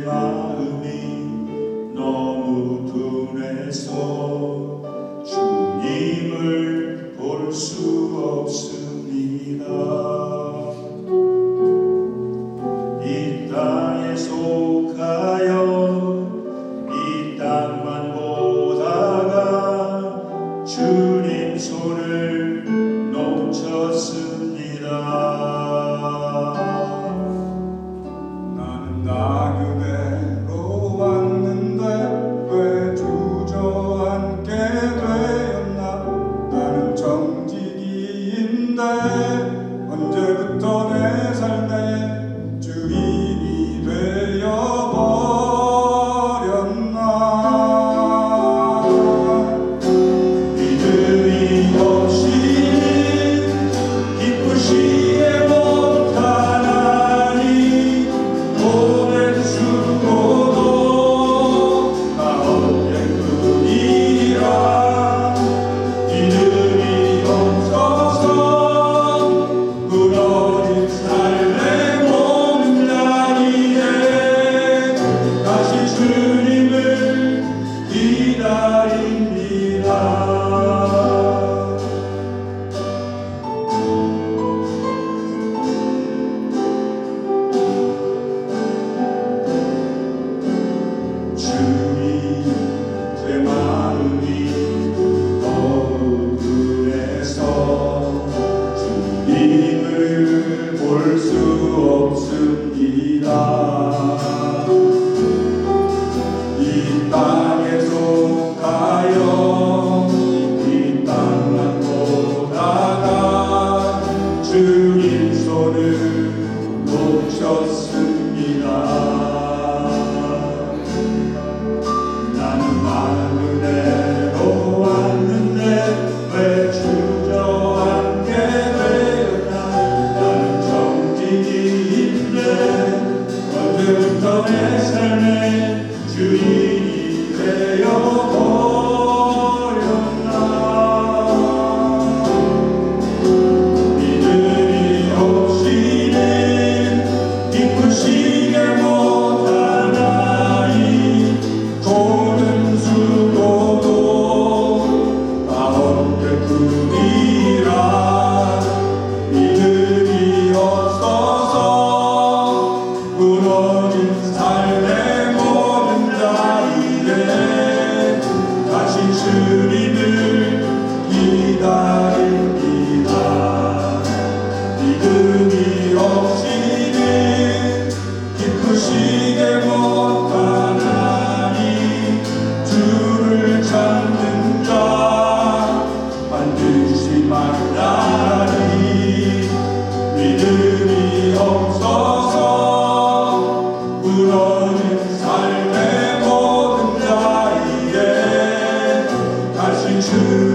마음이 너무 둔해서 주님을 볼 수 없습니다. 없습니다. 이 땅에 속하여 이 땅만 보다가 주님 손을 놓쳤습니다. to